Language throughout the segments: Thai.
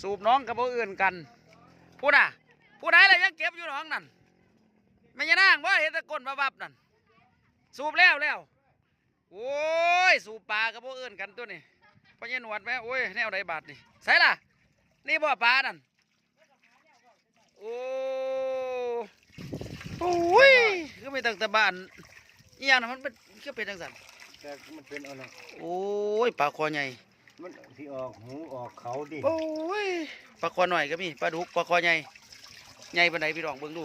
สูบน้องกับผู้อื่นกันพูดน่ะผู้ใดเลยยังเก็บอยู่หน้องนั่นไม่ยนางว่าเห็นแตะก้นบับบับนั่นสูบแล้วแล้วโอ้ย สูบปลากับผู้อื่นกันตัวนี้พอเย็นหนวดไหมโอ้ยแนวใดบาดนี่ใส่ล่ะ นี่บ่ปลานั่นโอ้โอ้ยคือไม่ตั้งแต่บ้านอีหยังนะมันเป็นคือเป็นจังสันแต่มันเป็นอะไรโอ้ยปลาคอใหญ่ มันที่ออกหูออกเขาดิโอ้ยปลาคอหน่อยก็มีปลาดุกปลาคอใหญ่ใหญ่ปานใดพี่น้องเบิ่งดู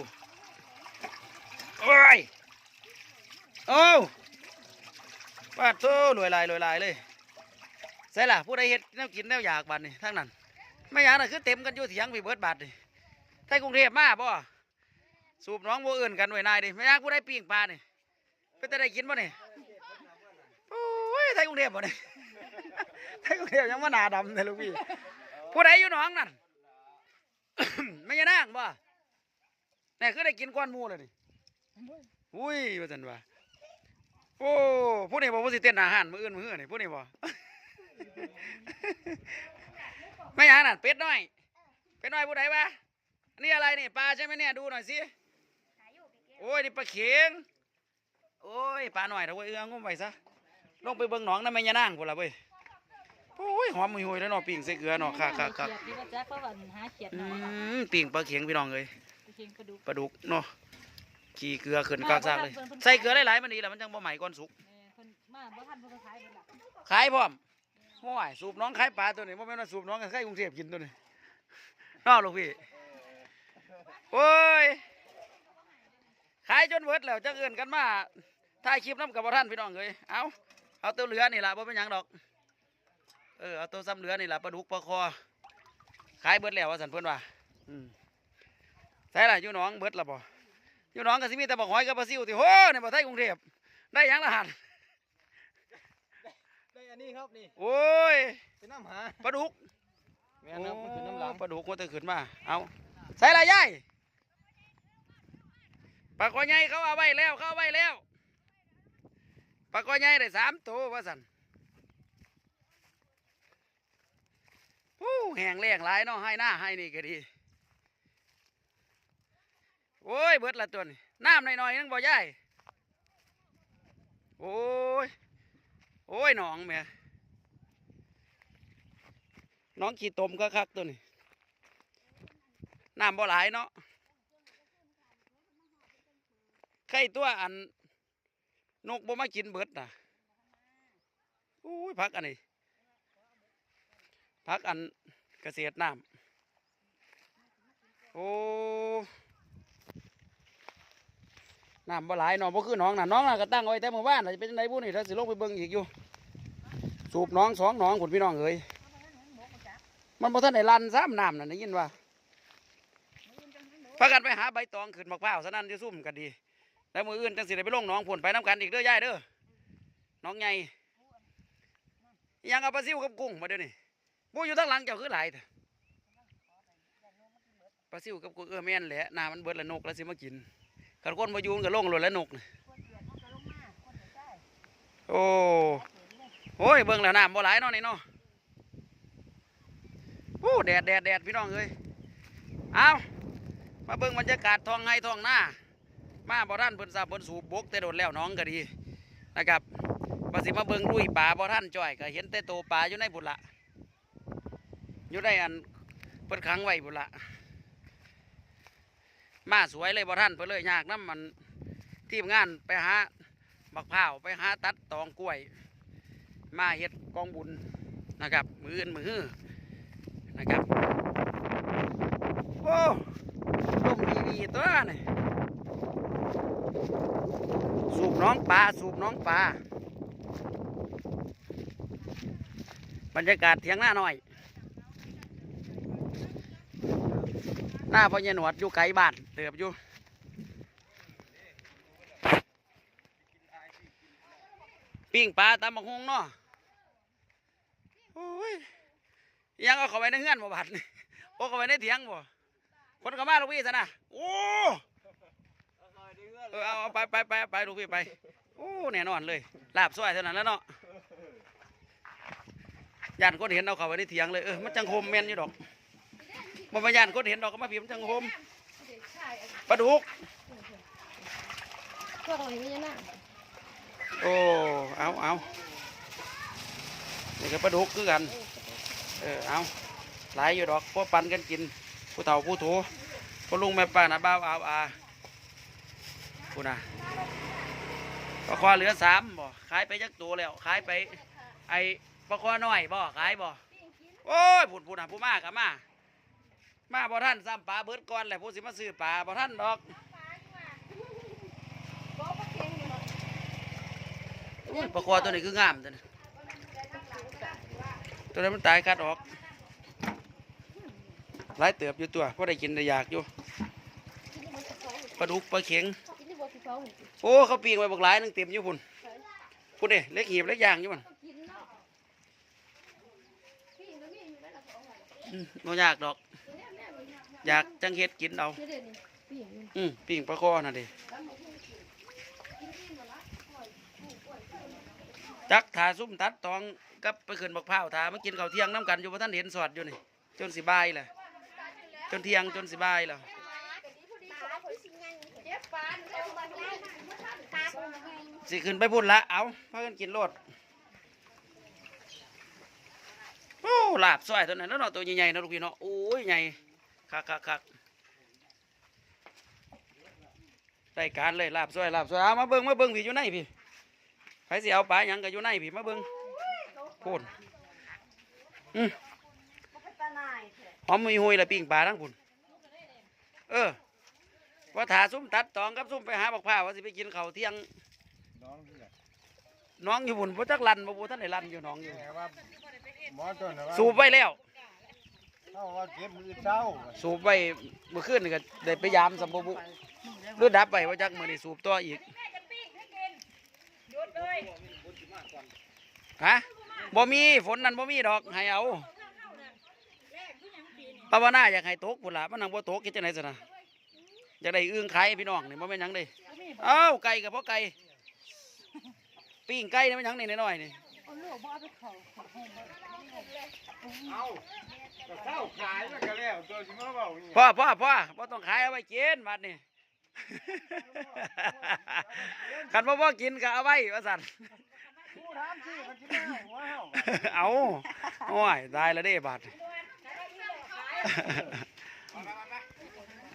โอ้ยโอ้ปลาโตรวยลายรวยลายเลยใส่ล่ะผู้ใดเฮ็ดแนวกินแนวอยากบาดนี่ทั้งนั้นไม่อยากน่ะคือเต็มกันอยู่เถียงพี่เบิร์ดบาดนี่ไทยกรุงเทพมาบ่สูบน้องโบ่อื่นกันไว้นายดิไม่อยากผู้ใดปิ้งปลานี่เป็นแต่ได้กินบ่นี่โอ้ยไทยกรุงเทพบ่นี่ ไทยกรุงเทพยังมาหนาดำเลยลูกพี่ผู้ใดอยู่หนองนั่นไม่ยานางบ่นี่คือได้กินก้อนหมูเลยนี่อุ้ยว่าจันว่าโอ้ผู้นี้บอกว่าสิเต้นอาหารมื้ออื่นมื้อนี่ผู้นี้บ่ไม่ยานั่นเป็ดน้อยเป็ดน้อยผู้ใดวะอันนี้อะไรนี่ปลาใช่ไหมเนี่ยดูหน่อยสิโอ้ยนี่ปลาเข็งโอ้ยปลาหน่อยเถอะเว้ยเอื้องงมไปซะลงไปเบิ่งหนองนั่นไม่ยานางพุ่นละเว้ย โอ้ยหอมหุยๆแล้วเนาะปิ่งใส่เกลือเนาะค่ะค่ะค่ะเขียดที่ว่าแจ๊กเพราะว่าหาเขียดอืหน่อยมปิ่งปลาเข็งพี่น้องเลยเขียดกระดูกปลาดุกเนาะขี่เกลือขึ้นกากซากเลย ใส่เกลือหลายๆมันดีแหละมันจังบ่ใหม่ก่อนสุกเออเพิ่นมาบ่ทันเพิ่นก็ขายเพิ่นล่ะขายพร้อมโอ้ยสูบน้องขายปลาตัวนี้บ่แม่นว่าสูบน้องกันใส่กรุงเทพกินตัวนี้เนาะลูกพี่โอ้ยขายจนเบิดแล้วจังเอื่นกันมาถ่ายคลิปน้ำกับบ่ท่านพี่น้องเลยเอาเอาตัวเหลือนี่ล่ะบ่เป็นหยังดอก เออเอาตัวซ้ำเหลือนี่ล่ะปลาดุกปลาคอขายเบิดแล้วว่าสันเพิ่นว่าอืมใช่ล่ะอยู่หน้องเบิดละบ่อยู่หน้องก็สิมีแต่บอกหอยกับปลาซิวที่โหในประเทศกรุงเทพได้หยังละหันได้อันนี้ครับนี่โอ้ยเป็นน้ำหาปลาดุกแม่น้ำมันคือน้ำหลังปลาดุกมันจะขึ้นมาเอาใส่ละยายปลาคอใหญ่เขาเอาไว้แล้วเขาเอาไว้แล้วปลาคอใหญ่ได้สามตัวว่าสัน โอ้แห้งแรงหลายเนาะให้หน้าให้นี่ก็ดี โอ้ยเบิดละตัวนี่น้ำหน่อยๆนึงบ่ยายโอ้ย โอ้ยหนองแม่น้องขี้ตมก็คักตัวนี่น้ำบ่หลายเนาะไข่ตัวอันนกบ่มากินเบิดน่ะโอ้ยพักอันนี้ พักอันเกษตรน้ำโอ้น้ำบ่หลายเนาะบ่คือหน้องน่ะน้องน่ะก็ตั้งไว้แต่เมื่อวานน่ะจะเป็นไดบุนี่ถ้าสิลงไปเบิ่งอีกอยู่ สูบน้องสองหน้องผุนพี่น้องเอ้ยมันบ่ทันได้ลันซ้ำน้ำน่ะได้ยินว่าพากันไปหาใบตองขึ้นมะพร้าวซะนั่นจะซุ่มกันดี แล้วมืออื่นจังสิได้ไปลงน้องผุนไปน้ำกันอีกเด้อยายเด้อน้องใหญ่ยังเอาปลาซิวกับกุ้งมาเดี๋ยวนี้ บูอยู่ทั้งหลังเจ้าคือหลายเถอะปลาซิวกับกุ้งเออแม่นแหละน้ำมันเบิดละนกแล้วสิมากินขันคนมายูนกับลงหล่นล้วนกนี่โอ้โอ้ยเบิ่งแล้วน้ำบ่หลายเนาะนี่เนาะโอ้แดดแดดแดดพี่น้องเอ้ยเอามาเบิ่งบรรยากาศท้องไห้ท้องหน้ามาบ่ท่านเพิ่นทราบเพิ่นสูบบกแต่โดดแล้วน้องก็ดีนะครับมาสิมาเบิ่งลุยป่าบ่ท่านจ้อยก็เห็นแต่โตป่าอยู่ในบุละ อยู่ในอันเพิ่นขังไว้บุละมาสวยเลยบ่ท่านเพื่อเลยยากน้ำมันทีมงานไปหาบักพร้าวไปหาตัดตองกล้วย มาเฮ็ดกองบุญนะครับ มืออื่นมือฮื้อนะครับโอ้ลมดีๆตัวนี่สูบน้องปลาสูบน้องปลาบรรยากาศเถียงหน้าหน่อย หน้าพ่อใหญ่หนวดอยู่ไกลบ้านเติบอยู่ปิ้งปลาตำบักฮงเนาะโอ้ยยังเอาเข้าไปในเฮือนบ่บัดนี่โอ้เข้าไปในเถียงบ่คนเข้ามาลูกพี่ซะนะโอ้เออเอาไปไปไปไปลูกพี่ไปโอ้แน่นอนเลยลาบซอยเท่านั้นแล้วเนาะยันคนเห็นเอาเข้าไปในเถียงเลยเออมันจังคมแมนอยู่ดอก บ่มาย่านคนเห็นดอกก็มาพิมพ์จังโฮมปลาดุกพวกเราอย่างนี้นะโอ้เอาเอานี่ก็ปลาดุกคือกันเออเอาหลายอยู่ดอกพวกปันกันกิน ผู้เฒ่าผู้โถผู้ลุงแม่ป้านะบ้าวเอาอาผู้น่ะปลาคอเหลือสามบ่ขายไปจักตัวแล้วขายไป ไอ้ปลาคอน้อยบ่ขายบ่โอ้ยผุดผุดน่ะผู้มากกับมา มาบ่ท่านซ้ำปลาเบิดก่อนแหละผู้สิมาซื้อปลาบ่ท่านดอกโอ้ยปลาคอตัวนี้คืองามตัวนี้ตัวนั้นมันตายคัดออกหลายเติบอยู่ตัวเพราะได้กินได้อยากอยู่ปลาดุกปลาเข็งกินที่บัวสีฟ้าโอ้เขาปีงไว้บักหลายหนึงเต็มอยู่พุ่นพุ่นเด้เล็กหีบเล็กย่างอยู่มันกินเนาะพี่มันมีอยู่ไหมล่ะของอืมบ่ยากดอก อยากจังเฮ็ดกินเอานี่เด้นี่พี่อย่างนี้อืมปิ้งปลาคอน่ะเดิจักถาซุ่มตัดตองกับไปขึ้นบักพร้าวถามากินข้าวเที่ยงน้ำกันอยู่บ่ท่านเห็นสอดอยู่นี่จนสิบายแหละจนเที่ยงจนสิบายแล้วเจ็บปานเจ็บปานตาสิขึ้นไปพุ่นละเอาพากันกินโลดโอ้ลาบซอยตัวนั้นแล้วเนาะตัวใหญ่ๆเนาะลูกพี่เนาะโอ้ยใหญ่ คักคักคักได้การเลยลาบซอยลาบซอยเอามาเบิ่งมาเบิ่งพี่อยู่ในพี่ใครสิเอาปลาหยังก็อยู่ในพี่มาเบิ่งพุ่นอืมหอมมีหุยละปิ้งปลาทั้งพุ่นเออว่าถาซุ่มตัดตองกับซุ่มไปหาบักพร้าวว่าสิไปกินข้าวเที่ยงน้องที่ไหนน้องอยู่บุญพ่จักลันบ่บ่ท่านได้ลันอยู่น้องอยู่แต่ว่าหมอต้นน่ะว่าสูบไว้แล้ว เขาว่าเก็บมือเช้าสูบไว้เมื่อคืนนี่ก็ได้ไปยามสัมบุบุรือดับไปว่าจักมื้อนี้สูบต่ออีกฮะบ่มีฝนนั่นบ่มีดอกให้เอาภาวนาอยากให้ตกพุ่นละมันนังบ่ตกเฮ็ดจังได๋ซะนะอยากได้อึ่งไข่พี่น้องนี่บ่แม่นหยังเด้เอ้าไก่กับพ่อไก่ปิ้งไก่นี่มันหยังนี่น้อยๆนี่ เอาลูกบ่เอาไปเขาเขาให้บ่เอาขายแล้วก็แล้วตัวสิมาเว้านี่พ่อพ่อพ่อพ่อต้องขายเอาไว้กินบัดนี่ คันพ่อพ่อกินก็เอาไว้ว่าสันผู้ถามสิมันสิมาห้หัวเฮาเอาโอ้ยตายแล้วเด้บาด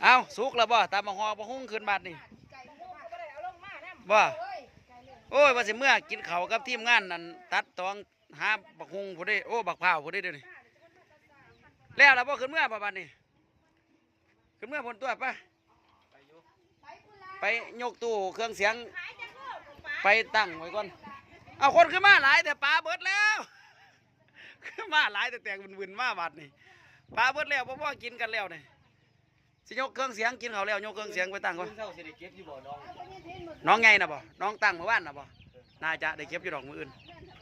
เอาสุกแล้วบ่ตามมาหอบ่หุ้งขึ้นบาดนี่บ่ อ้ยว่าสิเมื่อกินเขากับทีมงานนั่นตัดตองหาบักฮุงผู้ใดโอ้บักพร้าวผู้ใดเดี๋ยวนี้แล้วล่ะบ่ขึ้นเมื่อบ่บาดนี่ขึ้นเมื่อพ้นตัวปะไปยกตู้เครื่องเสียง ไปตั้งไว้ก่อนเอาคนขึ้นมาหลายแต่ปลาเบิดแล้วขึ้นมาหลายแต่แตกวินๆมาบาดนี่ปลาเบิดแล้วเพราะว่ากินกันแล้วเนี่ สิยกเครื่องเสียงกินเขาวแล้วยกเครื่องเสียงไปตั้งก่อนเช้าสิได้เก็บอยู่บ่น้องน้องไงนะบ่น้องตั้งเมื่อวานนะบ่น่าจะได้เก็บอยู่ดอกมืออื่น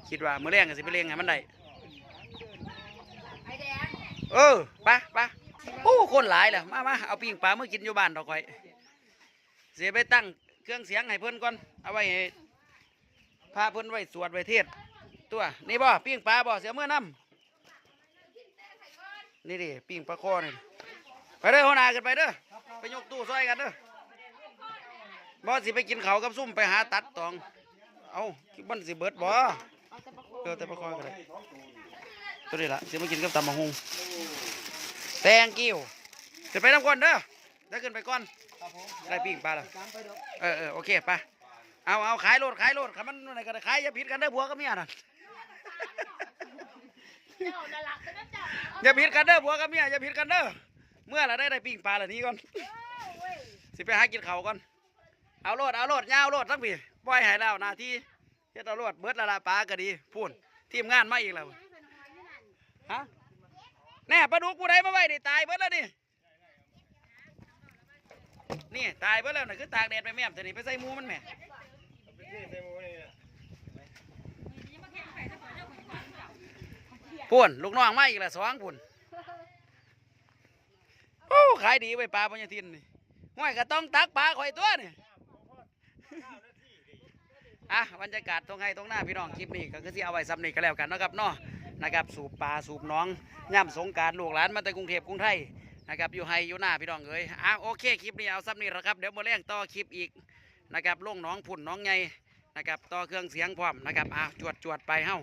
คิดว่ามือแรงก็สิไปเลี้ยงให้มันได้เออไปไปโอ้คนหลายแหละมามาเอาปิ้งปลาเมื่อกินอยู่บ้านดอกข่อยเสียไปตั้งเครื่องเสียงให้เพิ่นก่อนเอาไว้ให้พาเพิ่นไว้สวดไว้เทศน์ตัวนี่บ่ปิ้งปลาบ่เสียเมื่อน้ำนี่ดิปิ้งปลาคอนี่ ไปเด้อหัวหน้าขึ้นไปเด้อไปยกตู้ซอยกันเด้อบ่สิไปกินเขากับซุ่มไปหาตัดตอง เอามันสิเบิดบ่เออแต่ประคอยก็ได้ตัวนี้ละสิมากินกับตำมะฮุงแตงกิ้วขึ้นไปน้ำก่อนเด้อได้ขึ้นไปก่อนได้ปิ้งปลาแล้วเออเออโอเคไปเอาเอาขายโลดขายโลดขามันอะไรก็ได้ขายอย่าผิดกันเด้อผัวกับเมียน่ะอย่าผิดกันเด้อผัวกับเมียอย่าผิดกันเด้อ เมื่อเราได้ได้ปิ้งปลาเหล่านี้ก่อนสิไปหากินเขาวก่อนเอาโลดเอาโลดยาวโลดทั้งปีปล่อยให้แล้วหนาที่เฮ็ดเอาโลดเบิดและละปลาก็ดีพูนทีมงานมาอีกแล้วฮะแน่ปลาดุกผู้ใดมาไว้นี่ตายเบิดแล้วนี่นี่ตายเบิดแล้วน่ะคือตากแดดไปแม่มแต่นี่ไปใส่หมูมันแหม่ไปซื้อใส่หมูนี่น่ะพูนลูกน้องมาอีกแล้วสองพูนโอ้ขายดีไว้ปลาพญาทินนี่ห้วยก็ต้องตักปลาข่อยตัวนี่อะบรรยากาศตรงไห้ตรงหน้าพี่น้องคลิปนี้ก็คือที่เอาไว้ซ้ำนี่ก็แล้วกันนะครับเนาะนะครับสูบปลาสูบน้องย่ำสงการลูกหลานมาแต่กรุงเทพกรุงไทยนะครับอยู่ไฮอยู่หน้าพี่น้องเอ้ยอะโอเคคลิปนี้เอาซ้ำนี่แหละครับเดี๋ยวมาแรงต่อคลิปอีกนะครับลงน้องผุ่นน้องไงนะครับต่อเครื่องเสียงพร้อมนะครับอะจวดจวดไปเฮ้า